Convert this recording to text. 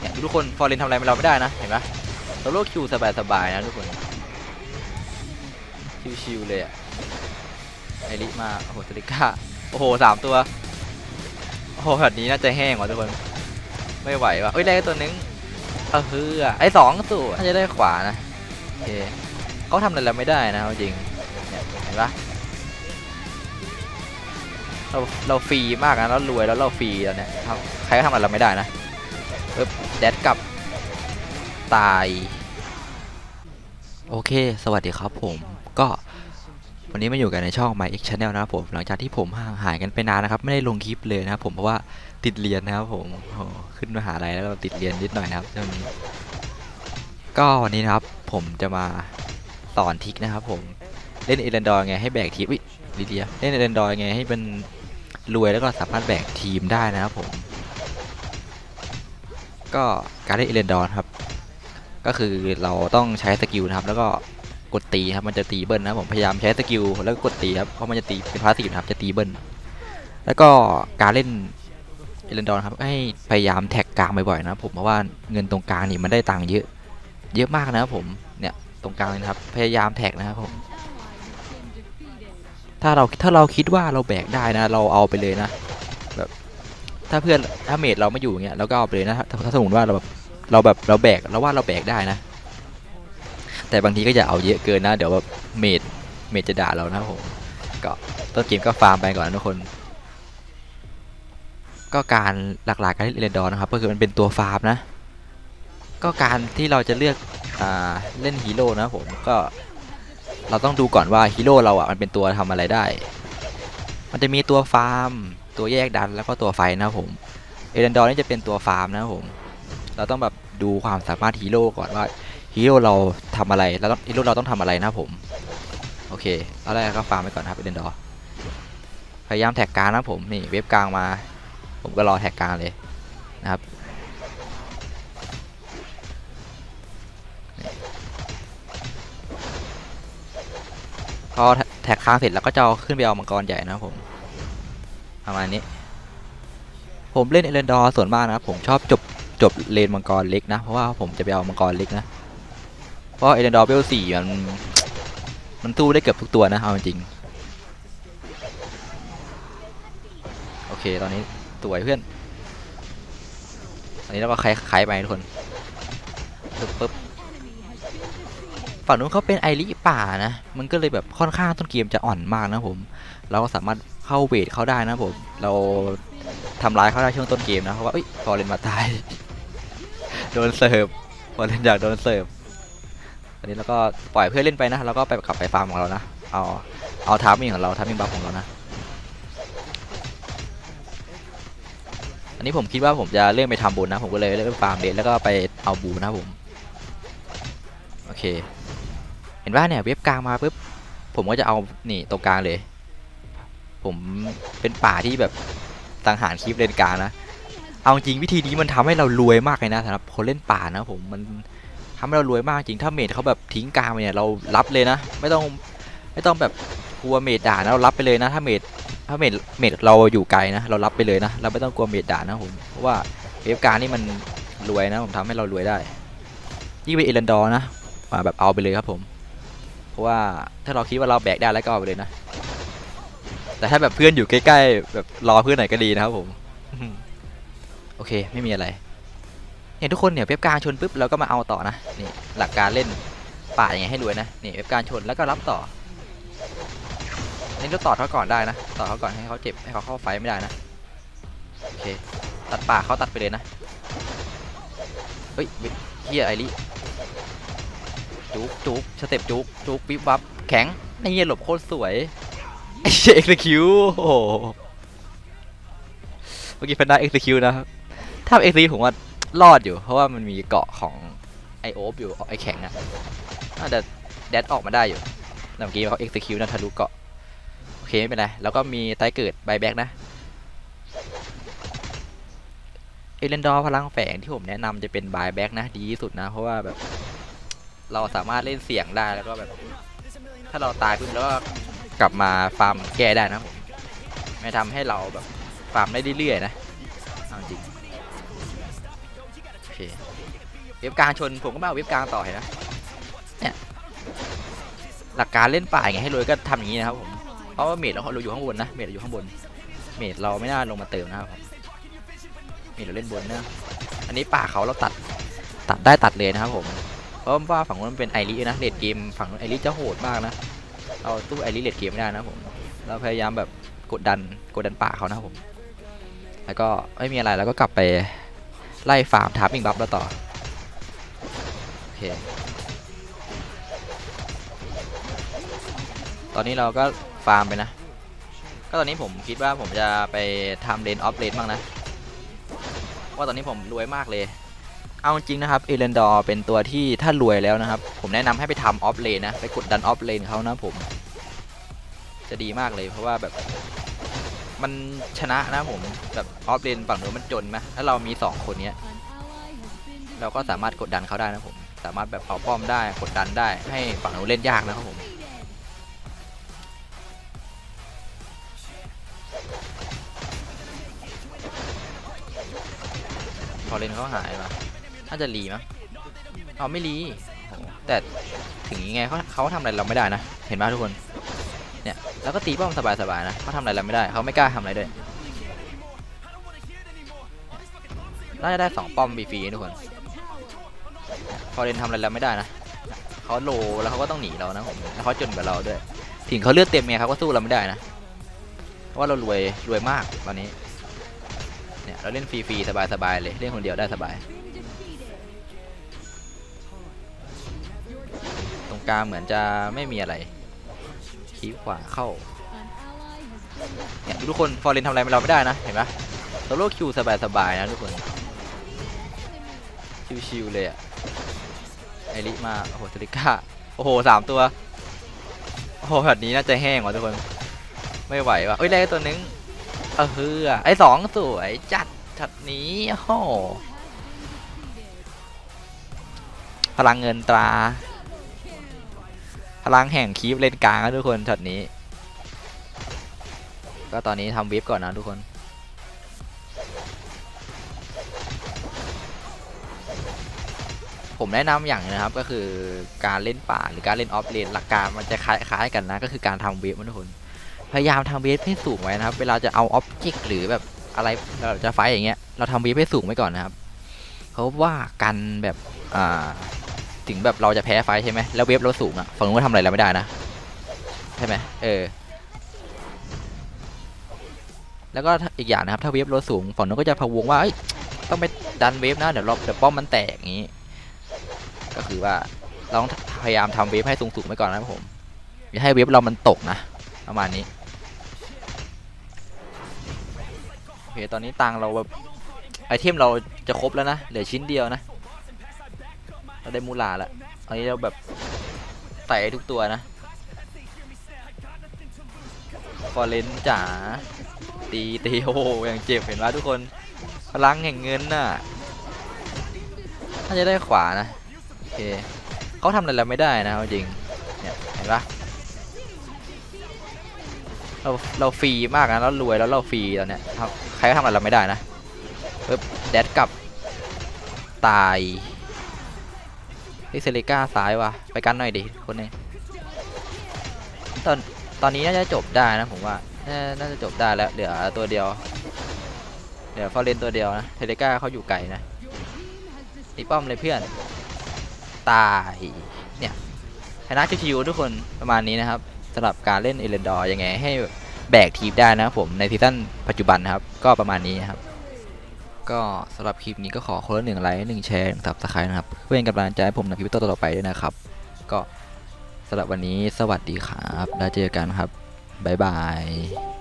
เนี่ยทุกคนฟอร์เรนทำอะไรเราไม่ได้นะ เห็นปะโซโล่คิวสบายๆนะทุกคน ชิวๆเลยอะไอริมา โอ้โหสติก้า โอ้โหสามตัว โอ้โหแบบนี้น่าจะแห้งว่ะทุกคน ไม่ไหวว่ะเอ้ยได้ตัวนึงเออเฮือไอสองตัวน่าจะได้ขวานะโอเคเขาทำอะไรเราไม่ได้นะจริงเนี่ยเห็นปะเราเราฟรีมากนะเรารวยแล้วเราฟรีแล้วเนี่ยใครก็ทำอะไรเราไม่ได้นะ ปึ๊บแดดกลับ ตาย โอเค สวัสดีครับผมก็วันนี้มาอยู่กันในช่อง My X Channel นะครับผม หลังจากที่ผมห่างหายกันไปนานนะครับ ไม่ได้ลงคลิปเลยนะครับผมเพราะว่าติดเรียนนะครับผมโอ้ขึ้นมหาลัยแล้วเราติดเรียนนิดหน่อยนะครับช่วงนี้ก็วันนี้นะครับผมจะมาสอนทิกนะครับผมเล่นเอเลนดอร์ไงให้แบกทีมวิลิเดียเล่นเอเลนดอร์ไงให้เป็นรวยแล้วก็สามารถแบกทีมได้นะครับผม ก็การเล่นเอเลนดอร์ครับ ก็คือเราต้องใช้สกิลนะครับ แล้วก็กดตีครับ มันจะตีเบิ้ลนะผมพยายามใช้สกิลแล้วก็กดตีครับ เพราะมันจะตีเป็นพาสซีฟนะครับ จะตีเบิ้ล แล้วก็การเล่นเอเลนดอนครับ ให้พยายามแท็กกลางบ่อยๆนะผม เพราะว่าเงินตรงกลางนี่มันได้ตังค์เยอะ เยอะมากนะครับผม เนี่ยตรงกลางเลยนะครับ พยายามแท็กนะครับผมถ้าเราถ้าเราคิดว่าเราแบกได้นะ เราเอาไปเลยนะ ถ้าเพื่อนถ้าเมดเราไม่อยู่อย่างเงี้ยเราก็เอาไปเลยนะถ้าถ้าสมมติว่าเราแบบเราแบบเราแบกเราว่าเราแบกได้นะ แต่บางทีก็อย่าเอาเยอะเกินนะ เดี๋ยวแบบเมดเมดจะด่าเรานะผมก็ต้นเกมก็ฟาร์มไปก่อนนะทุกคน ก็การหลักๆการเล่นเรนดอร์นะครับ ก็คือมันเป็นตัวฟาร์มนะ ก็การที่เราจะเลือกอ่าเล่นฮีโร่นะผมก็เราต้องดูก่อนว่าฮีโร่เราอะมันเป็นตัวทำอะไรได้ มันจะมีตัวฟาร์ม ตัวแยกดันแล้วก็ตัวไฟนะครับผมเอเรนดอร์นี่จะเป็นตัวฟาร์มนะครับผม เราต้องแบบดูความสามารถฮีโร่ก่อนว่าฮีโร่เราทำอะไรแล้วฮีโร่เราต้องทำอะไรนะครับผม โอเคเอาแรกก็ฟาร์มไปก่อนครับเอเดนดอร์พยายามแท็กกลางนะครับผมนี่เว็บกลางมา ผมก็รอแท็กกลางเลยนะครับพอแท็กค้างเสร็จแล้วก็จะขึ้นไปเอามังกรใหญ่นะครับผม ประมาณนี้ ผมเล่นเอเลนดอร์ส่วนมากนะครับ ผมชอบจบจบเลนมังกรเล็กนะ เพราะว่าผมจะไปเอามังกรเล็กนะ เพราะเอเดนดอร์เบลสี่มันมันสู้ได้เกือบทุกตัวนะเอาจริง โอเคตอนนี้สวยเพื่อน ตอนนี้เราก็คล้ายคล้ายไปทุกคนปึ๊บปึ๊บฝั่งนู้นเขาเป็นไอริป่านะ มันก็เลยแบบค่อนข้างต้นเกมจะอ่อนมากนะผม เราก็สามารถ เข้าเวทเขาได้นะผม เราทำร้ายเขาได้ช่วงต้นเกมนะเพราะว่าเอ้ยพอเล่นมาตาย โดนเสิร์ฟพอเล่นอยากโดนเสิร์ฟอันนี้เราก็ปล่อยเพื่อนเล่นไปนะแล้วก็ไปขับไปฟาร์มของเรานะ เอาเอาทามิ่งของเราทามิ่งบัฟของเรานะ อันนี้ผมคิดว่าผมจะเลื่อนไปทำบุญนะ ผมก็เลยเลื่อนไปฟาร์มเดนแล้วก็ไปเอาบูนะผม โอเค เห็นว่าเนี่ยเว็บกลางมาปุ๊บผมก็จะเอานี่ตรงกลางเลย ผมเป็นป่าที่แบบสังหารคลิปเลนกานะ เอาจริงวิธีนี้มันทำให้เรารวยมากเลยนะสำหรับคนเล่นป่านะผมมันทำให้เรารวยมากจริงถ้าเมดเขาแบบทิ้งกลางไปเนี่ยเรารับเลยนะ ไม่ต้องไม่ต้องแบบกลัวเมดด่านะเรารับไปเลยนะถ้าเมดถ้าเมดเมดเราอยู่ไกลนะเรารับไปเลยนะ เราไม่ต้องกลัวเมดด่านะผมเพราะว่าเวฟการนี่มันรวยนะผมทำให้เรารวยได้ยิ่งเป็นเอรันดอร์นะมาแบบเอาไปเลยครับผม เพราะว่าถ้าเราคิดว่าเราแบกได้แล้วก็เอาไปเลยนะ แต่ถ้าแบบเพื่อนอยู่ใกล้ๆแบบรอเพื่อนหน่อยก็ดีนะครับผมโอเค ไม่มีอะไรเนี่ยทุกคนเนี่ยเว็บกลางชนปุ๊บเราก็มาเอาต่อนะนี่หลักการเล่นป่าอย่างไงให้รวยนะนี่เว็บกลางชนแล้วก็รับต่อนี่เราต่อเขาก่อนได้นะต่อเขาก่อนให้เขาเจ็บให้เขาเข้าไฟไม่ได้นะโอเคตัดป่าเขาตัดไปเลยนะเฮ้ยเฮียไอริจุกจุกสเต็ปจุกจุกวิบวับแข็งไอ้เหี้ยหลบโคตรสวย ไอ้เหี้ยเอ็กซ์คิวโอ้โหเมื่อกี้เป็นได้ execute นะครับถ้า execute ผมว่ารอดอยู่ เพราะว่ามันมีเกาะของไอโอฟอยู่ไอแข็งอะน่าจะแดดออกมาได้อยู่แต่เมื่อกี้เขา execute นะทะลุเกาะโอเคไม่เป็นไรแล้วก็มีไตเกิดไบแบ็กนะเอเลนดอร์พลังแฝงที่ผมแนะนำจะเป็นบายแบ็กนะดีที่สุดนะ เพราะว่าแบบ เราสามารถเล่นเสียงได้แล้วก็แบบ ถ้าเราตายปุ๊บแล้วก็ กลับมาฟาร์มแก้ได้นะผมไม่ทำให้เราแบบฟาร์มได้เรื่อยๆนะเอาจริงเคเว็บกลางชนผมก็มาเอาเว็บกลางต่อเห็นนะเนี่ยหลักการเล่นป่าไงให้รวยก็ทำอย่างนี้นะครับผมเพราะว่าเมดเราเราอยู่ข้างบนนะเมดเราอยู่ข้างบน เมดเราไม่น่าลงมาเติมนะครับผมเมดเราเล่นบนนะอันนี้ป่าเขาเราตัดตัดได้ตัดเลยนะครับผมเพราะว่าฝั่งนู้นมันเป็นไอริสนะเลดเกมฝั่งนู้นไอริสจะโหดมากนะ เราตู้ไอริเลดเกมไม่ได้นะผม เราพยายามแบบกดดันกดดันป่าเขานะผม แล้วก็ไม่มีอะไรแล้วก็กลับไปไล่ฟาร์มทับอิงบัฟแล้วต่อ โอเค ตอนนี้เราก็ฟาร์มไปนะ ก็ตอนนี้ผมคิดว่าผมจะไปทำเลนออฟเลนบ้างนะว่าตอนนี้ผมรวยมากเลย เอาจริงนะครับเอเลนดอร์เป็นตัวที่ถ้ารวยแล้วนะครับ ผมแนะนำให้ไปทำออฟเลนนะ ไปกดดันออฟเลนเขานะผม จะดีมากเลย เพราะว่าแบบมันชนะนะผมแบบออฟเลนฝั่งนู้นมันจนไหมถ้าเรามี 2 คนเนี้ยเราก็สามารถกดดันเขาได้นะผม สามารถแบบเอาป้อมได้กดดันได้ให้ฝั่งนู้นเล่นยากนะครับผมพอเลนเขาหายมาน่าจะรีมั้งเอาไม่รีแต่ถึงยังไงเขาเขาทำอะไรเราไม่ได้นะ เห็นไหมทุกคน แล้วก็ตีป้อมสบายๆนะเขาทำอะไรเราไม่ได้เขาไม่กล้าทำอะไรด้วยน่าจะได้สองป้อมฟรีๆทุกคนพอเลนทำอะไรเราไม่ได้นะเขาโลแล้วเขาก็ต้องหนีเรานะผมแล้วเขาจนกว่าเราด้วยถึงเขาเลือดเต็มไงเขาก็สู้เราไม่ได้นะเพราะว่าเรารวยรวยมากตอนนี้เนี่ยเราเล่นฟรีๆสบายๆเลยเล่นคนเดียวได้สบาย ตรงกลางเหมือนจะไม่มีอะไร คีบขวาเข้าเนี่ยทุกคนฟอร์เรนทำอะไรเราไม่ได้นะ เห็นปะโซโล่คิวสบายๆนะทุกคน ชิวๆเลยอะไอริมา โอ้โหสติก้า โอ้โหสามตัว โอ้โหแบบนี้น่าจะแห้งว่ะทุกคน ไม่ไหวว่ะเอ้ยได้ตัวนึง เออเฮือไอสองสวยจัดชัดนี้โอ้โหพลังเงินตรา พลังแห่งคีฟเลนกลางนะทุกคนช็อตนี้ ก็ตอนนี้ทำวิปก่อนนะทุกคน ผมแนะนำอย่างหนึงนะครับก็คือการเล่นป่าหรือการเล่นออฟเลนหลักการมันจะคล้ายๆกันนะ ก็คือการทำเวฟนะทุกคน พยายามทำเวฟให้สูงไว้นะครับ เวลาจะเอาออบเจกต์หรือแบบอะไรเราจะไฟอย่างเงี้ยเราทำเวฟให้สูงไว้ก่อนนะครับ เพราะว่ากันแบบอ่า ถึงแบบเราจะแพ้ไฟใช่ไหมแล้วเวฟเราสูงอะฝั่งนู้นก็ทำอะไรเราไม่ได้นะใช่ไหมเออ แล้วก็อีกอย่างนะครับ ถ้าเวฟเราสูงฝั่งนู้นก็จะพะวงว่าต้องไปดันเวฟนะเดี๋ยวเราเดี๋ยวป้อมมันแตกอย่างนี้ ก็คือว่าเราต้องพยายามทำเวฟให้สูงสูงไว้ก่อนนะครับผมอย่าให้เวฟเรามันตกนะประมาณนี้โอเคตอนนี้ตังเราแบบไอเทมเราจะครบแล้วนะเหลือชิ้นเดียวนะ เราได้มูลาแล้วอันนี้เราแบบใส่ทุกตัวนะฟอเรนจ๋าตีตีโอ้โหอย่างเจ็บเห็นไหมทุกคนพลังแห่งเงินน่ะน่าจะได้ขวานะโอเคเขาทำอะไรเราไม่ได้นะจริงเนี่ยเห็นปะเราเราฟรีมากนะแล้วรวยแล้วเราฟรีตอนเนี้ยใครก็ทำอะไรเราไม่ได้นะปึ๊บแดดกลับตาย เฮ้ยเซเลก้าซ้ายว่ะ ไปกันหน่อยดิคนนี้ตอนตอนนี้น่าจะจบได้นะผมว่า น่าจะจบได้แล้วเหลือตัวเดียว เหลือฟอร์เรนตัวเดียวนะเซเลก้าเขาอยู่ไกลนะตีป้อมเลยเพื่อน ตาย เนี่ยชนะชิวๆทุกคนประมาณนี้นะครับสำหรับการเล่นเอเลนดอร์ยังไงให้แบกทีมได้นะผมในซีซั่นปัจจุบันนะครับ ก็ประมาณนี้นะครับ ก็สำหรับคลิปนี้ก็ขอคนละหนึ่งไลค์หนึ่งแชร์หนึ่งสับสไครต์นะครับเพื่อเป็นกำลังใจให้ผมในคลิปต่อๆไปด้วยนะครับ ก็สำหรับวันนี้สวัสดีครับ แล้วเจอกันครับ บ๊ายบาย